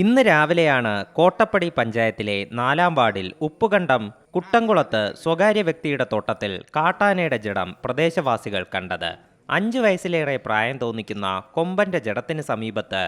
ഇന്ന് രാവിലെയാണ് കോട്ടപ്പടി പഞ്ചായത്തിലെ നാലാം വാർഡിൽ ഉപ്പുകണ്ടം കുട്ടംകുളത്ത് സ്വകാര്യ വ്യക്തിയുടെ തോട്ടത്തിൽ കാട്ടാനയുടെ ജഡം പ്രദേശവാസികൾ കണ്ടത്. അഞ്ചു വയസ്സിലേറെ പ്രായം തോന്നിക്കുന്ന കൊമ്പന്റെ ജഡത്തിന് സമീപത്ത്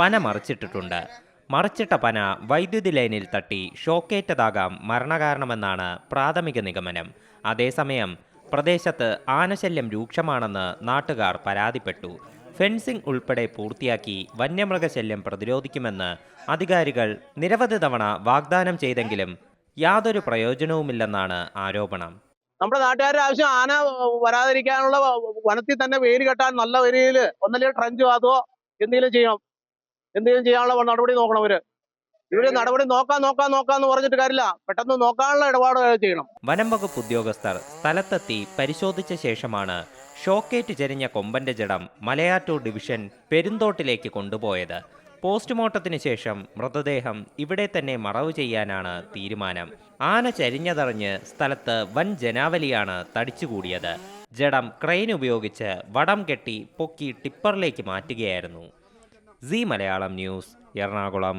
പന മറിച്ചിട്ടിട്ടുണ്ട്. മറിച്ചിട്ട പന വൈദ്യുതി ലൈനിൽ തട്ടി ഷോക്കേറ്റതാകാം മരണകാരണമെന്നാണ് പ്രാഥമിക നിഗമനം. അതേസമയം പ്രദേശത്ത് ആനശല്യം രൂക്ഷമാണെന്ന് നാട്ടുകാർ പരാതിപ്പെട്ടു. ഫെൻസിംഗ് ഉൾപ്പെടെ പൂർത്തിയാക്കി വന്യമൃഗശല്യം പ്രതിരോധിക്കുമെന്ന് അധികാരികൾ നിരവധി തവണ വാഗ്ദാനം ചെയ്തെങ്കിലും യാതൊരു പ്രയോജനവുമില്ലെന്നാണ് ആരോപണം. നമ്മുടെ നാട്ടുകാരുടെ ആവശ്യം ആന വരാതിരിക്കാനുള്ള വനത്തിൽ തന്നെ വേര് കെട്ടാൻ നല്ല വരിയിൽ ഒന്നല്ലെങ്കിൽ ട്രഞ്ച് അതോ എന്തെങ്കിലും ചെയ്യണം. എന്തെങ്കിലും ചെയ്യാനുള്ള നടപടി നോക്കണം അവർ ഇവർ നടപടി നോക്കാൻ നോക്കാൻ നോക്കാന്ന് പറഞ്ഞിട്ട് കാര്യമില്ല. പെട്ടെന്ന് നോക്കാനുള്ള ഇടപാട് ചെയ്യണം. വനം വകുപ്പ് ഉദ്യോഗസ്ഥർ സ്ഥലത്തെത്തി പരിശോധിച്ച ശേഷമാണ് ഷോക്കേറ്റ് ചെരിഞ്ഞ കൊമ്പന്റെ ജഡം മലയാറ്റൂർ ഡിവിഷൻ പെരുന്തോട്ടിലേക്ക് കൊണ്ടുപോയത്. പോസ്റ്റ്മോർട്ടത്തിന് ശേഷം മൃതദേഹം ഇവിടെ തന്നെ മറവ് ചെയ്യാനാണ് തീരുമാനം. ആന ചരിഞ്ഞതറിഞ്ഞ് സ്ഥലത്ത് വൻ ജനാവലിയാണ് തടിച്ചുകൂടിയത്. ജഡം ക്രെയിൻ ഉപയോഗിച്ച് വടം കെട്ടി പൊക്കി ടിപ്പറിലേക്ക് മാറ്റുകയായിരുന്നു. C Malayalam news Ernakulam.